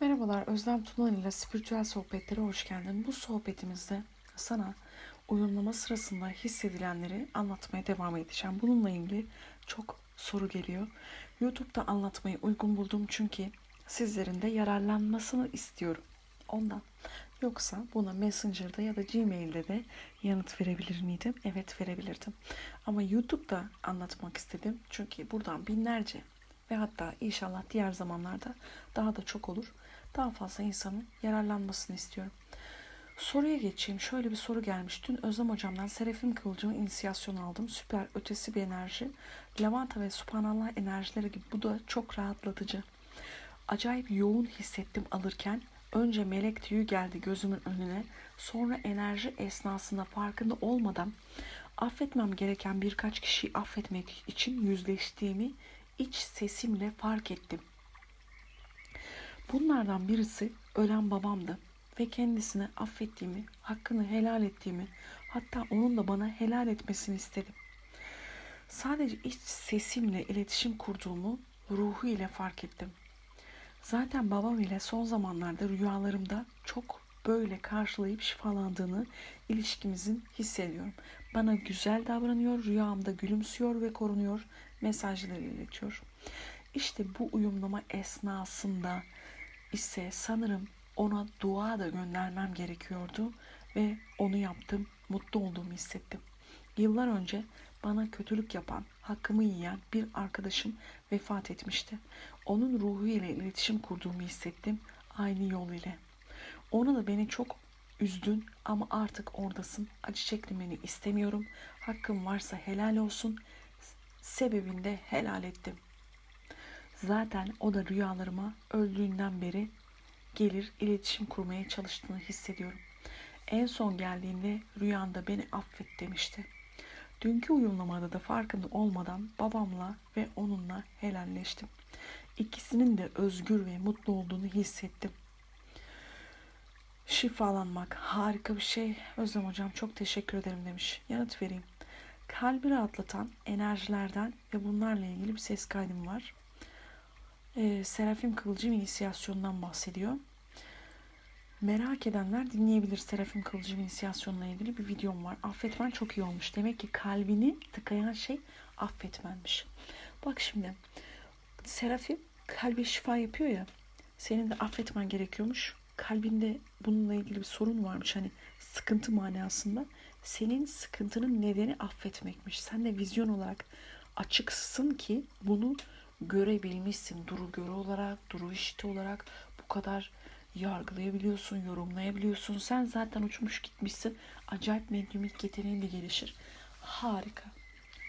Merhabalar, Özlem Tunan ile Spiritüel Sohbetlere hoş geldin. Bu sohbetimizde sana uyumlama sırasında hissedilenleri anlatmaya devam edeceğim. Bununla ilgili çok soru geliyor. YouTube'da anlatmayı uygun buldum çünkü sizlerin de yararlanmasını istiyorum. Ondan. Yoksa buna Messenger'da ya da Gmail'de de yanıt verebilir miydim? Evet verebilirdim. Ama YouTube'da anlatmak istedim. Çünkü buradan binlerce ve hatta inşallah diğer zamanlarda daha da çok olur. Daha fazla insanın yararlanmasını istiyorum. Soruya geçeyim. Şöyle bir soru gelmiş. Dün Özlem Hocam'dan Serafim Kıvılcımı inisiyasyon aldım. Süper ötesi bir enerji. Lavanta ve Subhanallah enerjileri gibi. Bu da çok rahatlatıcı. Acayip yoğun hissettim alırken. Önce melek tüyü geldi gözümün önüne. Sonra enerji esnasında farkında olmadan affetmem gereken birkaç kişiyi affetmek için yüzleştiğimi iç sesimle fark ettim. Bunlardan birisi ölen babamdı ve kendisine affettiğimi, hakkını helal ettiğimi, hatta onun da bana helal etmesini istedim. Sadece iç sesimle iletişim kurduğumu ruhu ile fark ettim. Zaten babam ile son zamanlarda rüyalarımda çok böyle karşılayıp şifalandığını ilişkimizin hissediyorum. Bana güzel davranıyor, rüyamda gülümsüyor ve korunuyor, mesajları iletiyor. İşte bu uyumlama esnasında ise sanırım ona dua da göndermem gerekiyordu ve onu yaptım, mutlu olduğumu hissettim. Yıllar önce bana kötülük yapan, hakkımı yiyen bir arkadaşım vefat etmişti. Onun ruhu ile iletişim kurduğumu hissettim aynı yol ile. Ona da beni çok üzdün ama artık oradasın. Acı çekmeni istemiyorum. Hakkım varsa helal olsun. Sebebinde helal ettim. Zaten o da rüyalarıma öldüğünden beri gelir iletişim kurmaya çalıştığını hissediyorum. En son geldiğinde rüyanda beni affet demişti. Dünkü uyumlamada da farkında olmadan babamla ve onunla helalleştim. İkisinin de özgür ve mutlu olduğunu hissettim. Şifalanmak harika bir şey. Özlem hocam çok teşekkür ederim demiş. Yanıt vereyim. Kalbi rahatlatan enerjilerden ve bunlarla ilgili bir ses kaydım var. Ee, Serafim Kıvılcım inisiyasyonundan bahsediyor. Merak edenler dinleyebilir Serafim Kılıcım inisiyasyonla ilgili bir videom var. Affetmen çok iyi olmuş. Demek ki kalbini tıkayan şey affetmenmiş. Bak şimdi Serafim kalbe şifa yapıyor ya. Senin de affetmen gerekiyormuş. Kalbinde bununla ilgili bir sorun varmış. Hani sıkıntı manasında. Senin sıkıntının nedeni affetmekmiş. Sen de vizyon olarak açıksın ki bunu görebilmişsin. Duru göre olarak, duru işiti olarak bu kadar yargılayabiliyorsun, yorumlayabiliyorsun. Sen zaten uçmuş gitmişsin. Acayip medyumik yeteneğin de gelişir. Harika.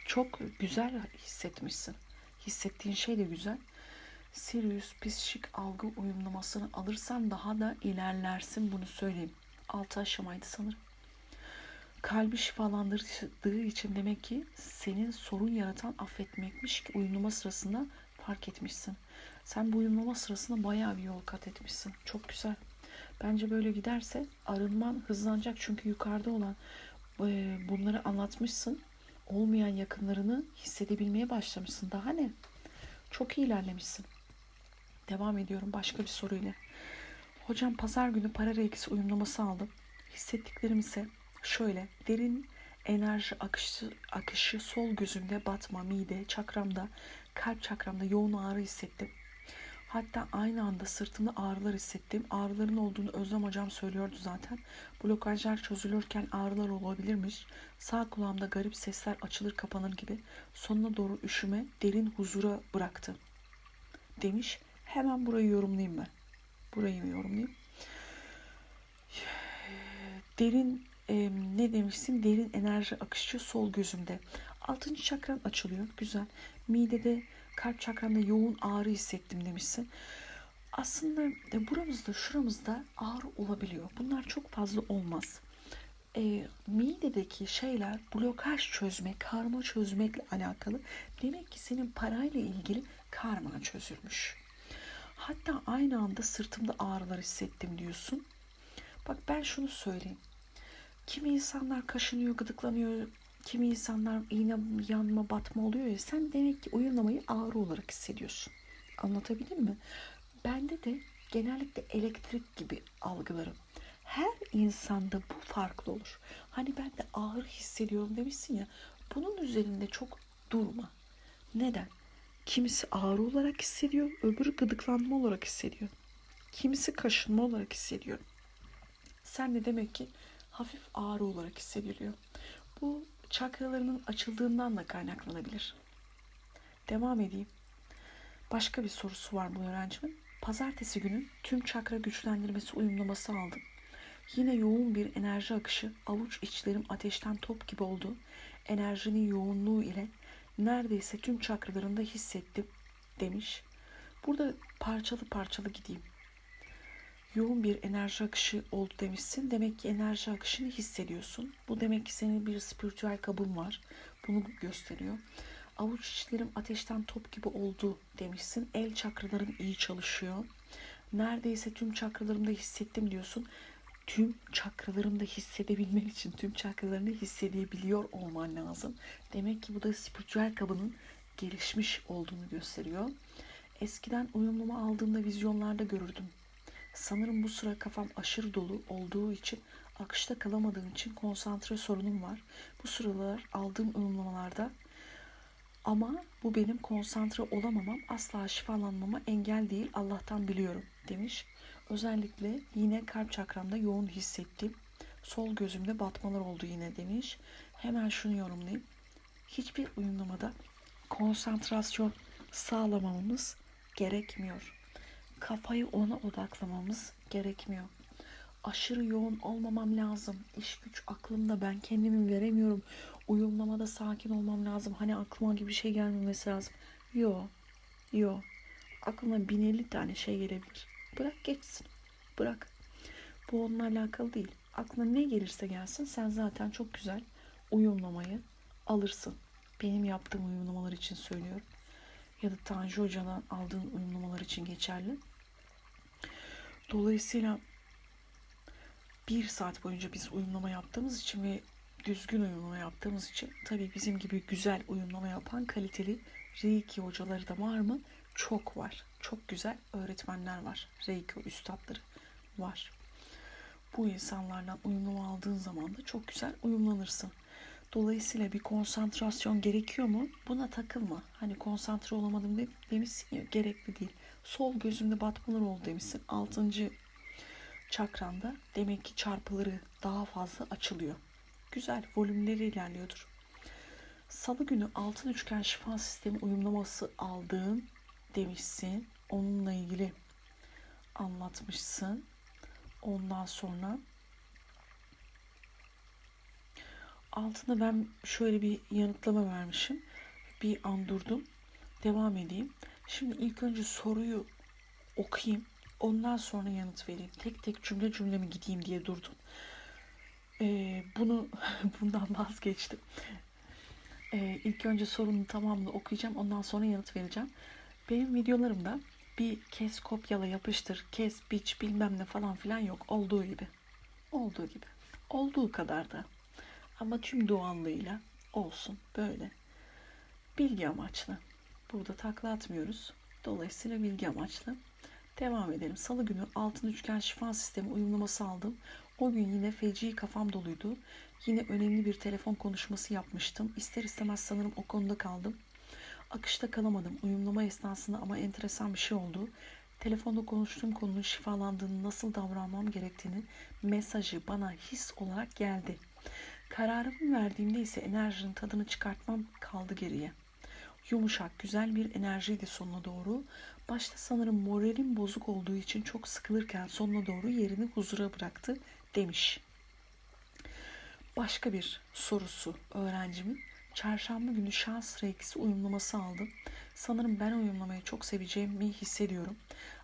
Çok güzel hissetmişsin. Hissettiğin şey de güzel. Sirius psikik algı uyumlamasını alırsan daha da ilerlersin bunu söyleyeyim. Altı aşamaydı sanırım. Kalbi şifalandırdığı için demek ki senin sorun yaratan affetmekmiş ki uyumlama sırasında fark etmişsin. Sen bu uyumlama sırasında bayağı bir yol kat etmişsin. Çok güzel. Bence böyle giderse arınman hızlanacak. Çünkü yukarıda olan e, bunları anlatmışsın. Olmayan yakınlarını hissedebilmeye başlamışsın. Daha ne? Çok iyi ilerlemişsin. Devam ediyorum başka bir soruyla. Hocam pazar günü para reikisi uyumlaması aldım. Hissettiklerim ise şöyle. Derin enerji akışı, akışı sol gözümde batma, mide, çakramda, kalp çakramda yoğun ağrı hissettim. Hatta aynı anda sırtımda ağrılar hissettim. Ağrıların olduğunu Özlem hocam söylüyordu zaten. Blokajlar çözülürken ağrılar olabilirmiş. Sağ kulağımda garip sesler açılır kapanır gibi. Sonuna doğru üşüme derin huzura bıraktı. Demiş. Hemen burayı yorumlayayım ben. Burayı yorumlayayım. Derin e, ne demişsin? Derin enerji akışı sol gözümde. Altıncı çakran açılıyor. Güzel. Midede kalp çakramda yoğun ağrı hissettim demişsin. Aslında e, buramızda şuramızda ağrı olabiliyor. Bunlar çok fazla olmaz. E, midedeki şeyler blokaj çözmek, karma çözmekle alakalı. Demek ki senin parayla ilgili karma çözülmüş. Hatta aynı anda sırtımda ağrılar hissettim diyorsun. Bak ben şunu söyleyeyim. Kimi insanlar kaşınıyor, gıdıklanıyor, kimi insanlar iğne yanma batma oluyor ya sen demek ki uyumlamayı ağrı olarak hissediyorsun. Anlatabildim mi? Bende de genellikle elektrik gibi algılarım. Her insanda bu farklı olur. Hani ben de ağır hissediyorum demişsin ya. Bunun üzerinde çok durma. Neden? Kimisi ağrı olarak hissediyor, öbürü gıdıklanma olarak hissediyor. Kimisi kaşınma olarak hissediyor. Sen de demek ki hafif ağrı olarak hissediliyor. Bu çakralarının açıldığından da kaynaklanabilir. Devam edeyim. Başka bir sorusu var bu öğrencimin. Pazartesi günü tüm çakra güçlendirmesi uyumlaması aldım. Yine yoğun bir enerji akışı, avuç içlerim ateşten top gibi oldu. Enerjinin yoğunluğu ile neredeyse tüm çakralarında hissettim demiş. Burada parçalı parçalı gideyim. Yoğun bir enerji akışı oldu demişsin. Demek ki enerji akışını hissediyorsun. Bu demek ki senin bir spiritüel kabın var. Bunu gösteriyor. Avuç içlerim ateşten top gibi oldu demişsin. El çakraların iyi çalışıyor. Neredeyse tüm çakralarımda hissettim diyorsun. Tüm çakralarımda hissedebilmen için tüm çakralarını hissedebiliyor olman lazım. Demek ki bu da spiritüel kabının gelişmiş olduğunu gösteriyor. Eskiden uyumlama aldığımda vizyonlarda görürdüm. Sanırım bu sıra kafam aşırı dolu olduğu için akışta kalamadığım için konsantre sorunum var. Bu sıralar aldığım uyumlamalarda ama bu benim konsantre olamamam, asla şifalanmama engel değil. Allah'tan biliyorum demiş. Özellikle yine kalp çakramda yoğun hissettim. Sol gözümde batmalar oldu yine demiş. Hemen şunu yorumlayayım. Hiçbir uyumlamada konsantrasyon sağlamamız gerekmiyor. Kafayı ona odaklamamız gerekmiyor. Aşırı yoğun olmamam lazım. İş güç aklımda ben kendimi veremiyorum. Uyumlamada sakin olmam lazım. Hani aklıma gibi bir şey gelmemesi lazım. Yo, yo. Aklına bin elli tane şey gelebilir. Bırak geçsin. Bırak. Bu onunla alakalı değil. Aklına ne gelirse gelsin sen zaten çok güzel uyumlamayı alırsın. Benim yaptığım uyumlamalar için söylüyorum. Ya da Tanju Hoca'dan aldığın uyumlamalar için geçerli. Dolayısıyla bir saat boyunca biz uyumlama yaptığımız için ve düzgün uyumlama yaptığımız için tabii bizim gibi güzel uyumlama yapan kaliteli Reiki hocaları da var mı? Çok var. Çok güzel öğretmenler var. Reiki üstadları var. Bu insanlardan uyumlama aldığın zaman da çok güzel uyumlanırsın. Dolayısıyla bir konsantrasyon gerekiyor mu? Buna takılma. Hani konsantre olamadım de, demişsin ya gerekli değil. Sol gözümde batmalar oldu demişsin. Altıncı çakranda demek ki çarpıları daha fazla açılıyor. Güzel volümleri ilerliyordur. Salı günü altın üçgen şifa sistemi uyumlaması aldığın demişsin. Onunla ilgili anlatmışsın. Ondan sonra altına ben şöyle bir yanıtlama vermişim. Bir an durdum. Devam edeyim. Şimdi ilk önce soruyu okuyayım. Ondan sonra yanıt vereyim. Tek tek cümle cümle mi gideyim diye durdum. Ee, bunu bundan vazgeçtim. Ee, ilk önce sorunun tamamını okuyacağım. Ondan sonra yanıt vereceğim. Benim videolarımda bir kes kopyala yapıştır, kes biç bilmem ne falan filan yok. Olduğu gibi. Olduğu gibi. Olduğu kadar da. Ama tüm doğallığıyla olsun böyle. Bilgi amaçlı. Burada takla atmıyoruz. Dolayısıyla bilgi amaçlı. Devam edelim. Salı günü altın üçgen şifa sistemi uyumlaması aldım. O gün yine feci kafam doluydu. Yine önemli bir telefon konuşması yapmıştım. İster istemez sanırım o konuda kaldım. Akışta kalamadım uyumlama esnasında ama enteresan bir şey oldu. Telefonda konuştuğum konunun şifalandığını, nasıl davranmam gerektiğini mesajı bana his olarak geldi. Kararımı verdiğimde ise enerjinin tadını çıkartmam kaldı geriye. Yumuşak, güzel bir enerjiydi sonuna doğru. Başta sanırım moralim bozuk olduğu için çok sıkılırken sonuna doğru yerini huzura bıraktı demiş. Başka bir sorusu öğrencimin. Çarşamba günü şans reikisi uyumlaması aldım. Sanırım ben uyumlamayı çok seveceğimi hissediyorum.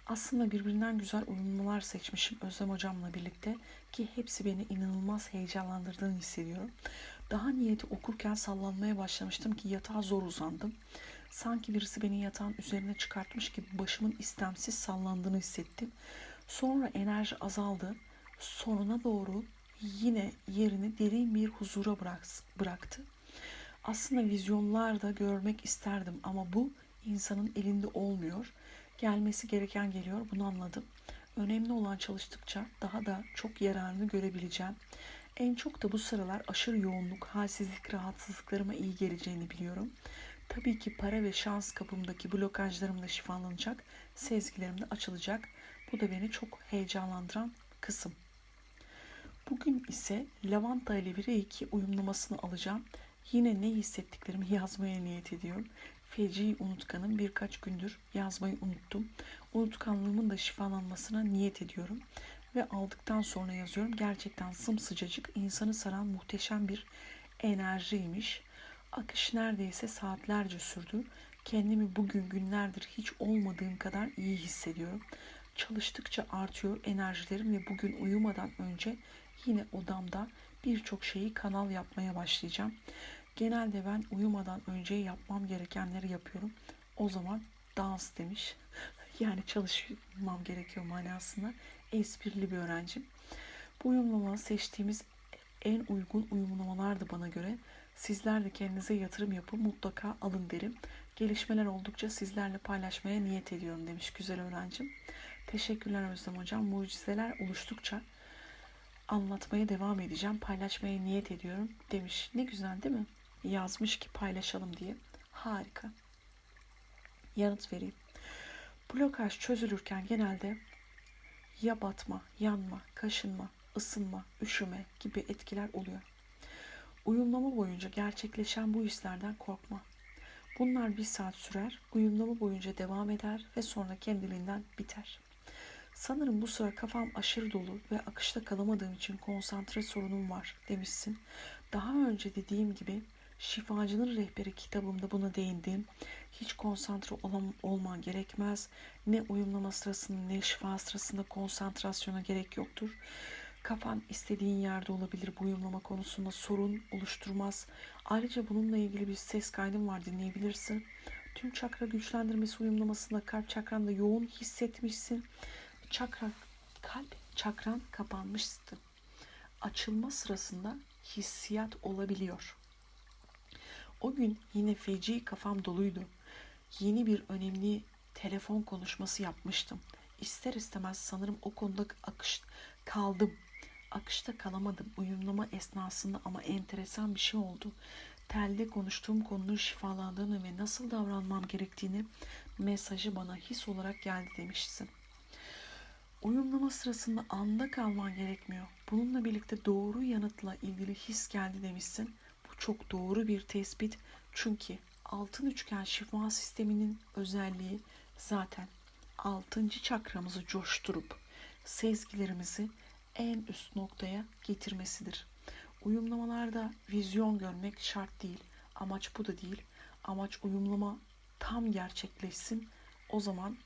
Aslında birbirinden güzel uyumlamalar seçmişim Özlem hocamla birlikte ki hepsi beni inanılmaz heyecanlandırdığını hissediyorum. Daha niyeti okurken sallanmaya başlamıştım ki yatağa zor uzandım. Sanki birisi beni yatağın üzerine çıkartmış gibi başımın istemsiz sallandığını hissettim. Sonra enerji azaldı. Sonuna doğru yine yerini derin bir huzura bıraktı. Aslında vizyonlarda görmek isterdim ama bu insanın elinde olmuyor. Gelmesi gereken geliyor bunu anladım. önemli olan çalıştıkça daha da çok yararını görebileceğim. En çok da bu sıralar aşırı yoğunluk, halsizlik, rahatsızlıklarıma iyi geleceğini biliyorum. Tabii ki para ve şans kapımdaki blokajlarım da şifalanacak, sezgilerim de açılacak. Bu da beni çok heyecanlandıran kısım. Bugün ise lavanta ile bir iki uyumlamasını alacağım. Yine ne hissettiklerimi yazmaya niyet ediyorum. Feci unutkanım birkaç gündür yazmayı unuttum. Unutkanlığımın da şifalanmasına niyet ediyorum. Ve aldıktan sonra yazıyorum. Gerçekten sımsıcacık insanı saran muhteşem bir enerjiymiş. Akış neredeyse saatlerce sürdü. Kendimi bugün günlerdir hiç olmadığım kadar iyi hissediyorum. Çalıştıkça artıyor enerjilerim ve bugün uyumadan önce yine odamda birçok şeyi kanal yapmaya başlayacağım. Genelde ben uyumadan önce yapmam gerekenleri yapıyorum. O zaman dans demiş. Yani çalışmam gerekiyor manasında. Esprili bir öğrencim. Bu uyumlamaları seçtiğimiz en uygun uyumlamalardı bana göre. Sizler de kendinize yatırım yapın mutlaka alın derim. Gelişmeler oldukça sizlerle paylaşmaya niyet ediyorum demiş güzel öğrencim. Teşekkürler Özlem Hocam. Mucizeler oluştukça anlatmaya devam edeceğim. Paylaşmaya niyet ediyorum demiş. Ne güzel değil mi? Yazmış ki paylaşalım diye. Harika. Yanıt vereyim. Blokaj çözülürken genelde ya batma, yanma, kaşınma, ısınma, üşüme gibi etkiler oluyor. Uyumlama boyunca gerçekleşen bu hislerden korkma. Bunlar bir saat sürer, uyumlama boyunca devam eder ve sonra kendiliğinden biter. Sanırım bu sıra kafam aşırı dolu ve akışta kalamadığım için konsantre sorunum var demişsin. Daha önce dediğim gibi Şifacının Rehberi kitabımda buna değindim. Hiç konsantre olam, olman gerekmez. Ne uyumlama sırasında ne şifa sırasında konsantrasyona gerek yoktur. Kafan istediğin yerde olabilir bu uyumlama konusunda sorun oluşturmaz. Ayrıca bununla ilgili bir ses kaydım var dinleyebilirsin. Tüm çakra güçlendirmesi uyumlamasında kalp çakranda yoğun hissetmişsin. Çakra, kalp çakran kapanmıştı. Açılma sırasında hissiyat olabiliyor. O gün yine feci kafam doluydu. Yeni bir önemli telefon konuşması yapmıştım. İster istemez sanırım o konuda akış kaldım. Akışta kalamadım uyumlama esnasında ama enteresan bir şey oldu. Telde konuştuğum konunun şifalandığını ve nasıl davranmam gerektiğini mesajı bana his olarak geldi demişsin. Uyumlama sırasında anda kalman gerekmiyor. Bununla birlikte doğru yanıtla ilgili his geldi demişsin. Çok doğru bir tespit. Çünkü altın üçgen şifa sisteminin özelliği zaten altıncı çakramızı coşturup sezgilerimizi en üst noktaya getirmesidir. Uyumlamalarda vizyon görmek şart değil. Amaç bu da değil. Amaç uyumlama tam gerçekleşsin. O zaman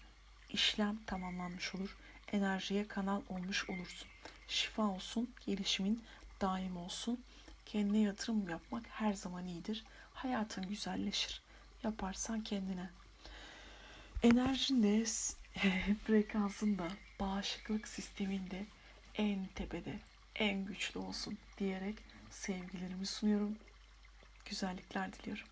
işlem tamamlanmış olur. Enerjiye kanal olmuş olursun. Şifa olsun, gelişimin daim olsun. Kendine yatırım yapmak her zaman iyidir. Hayatın güzelleşir. Yaparsan kendine. Enerjin de frekansın da bağışıklık sisteminde en tepede, en güçlü olsun diyerek sevgilerimi sunuyorum. Güzellikler diliyorum.